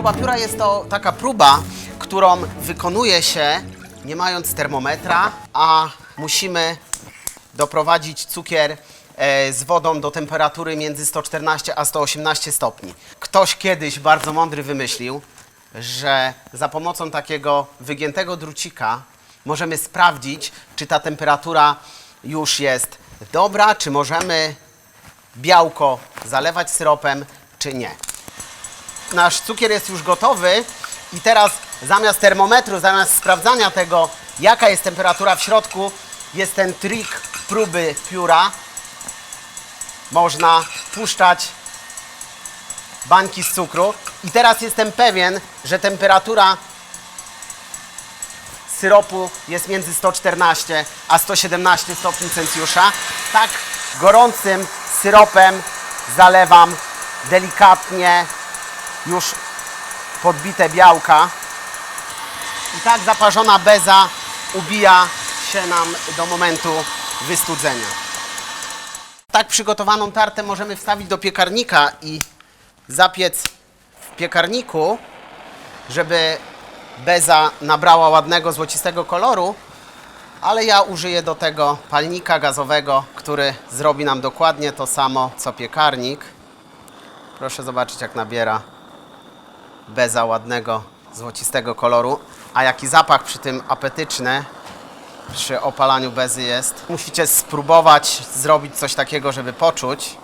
Próba pióra jest to taka próba, którą wykonuje się nie mając termometra, a musimy doprowadzić cukier e, z wodą do temperatury między 114 a 118 stopni. Ktoś kiedyś bardzo mądry wymyślił, że za pomocą takiego wygiętego drucika możemy sprawdzić, czy ta temperatura już jest dobra, czy możemy białko zalewać syropem, czy nie. Nasz cukier jest już gotowy i teraz zamiast termometru, zamiast sprawdzania tego, jaka jest temperatura w środku, jest ten trik próby pióra. Można puszczać bańki z cukru i teraz jestem pewien, że temperatura syropu jest między 114 a 117 stopni Celsjusza. Tak gorącym syropem zalewam delikatnie już podbite białka. I tak zaparzona beza ubija się nam do momentu wystudzenia. Tak przygotowaną tartę możemy wstawić do piekarnika i zapiec w piekarniku, żeby beza nabrała ładnego złocistego koloru, ale ja użyję do tego palnika gazowego, który zrobi nam dokładnie to samo co piekarnik. Proszę zobaczyć jak nabiera beza ładnego złocistego koloru, a jaki zapach przy tym apetyczny przy opalaniu bezy jest. Musicie spróbować zrobić coś takiego, żeby poczuć.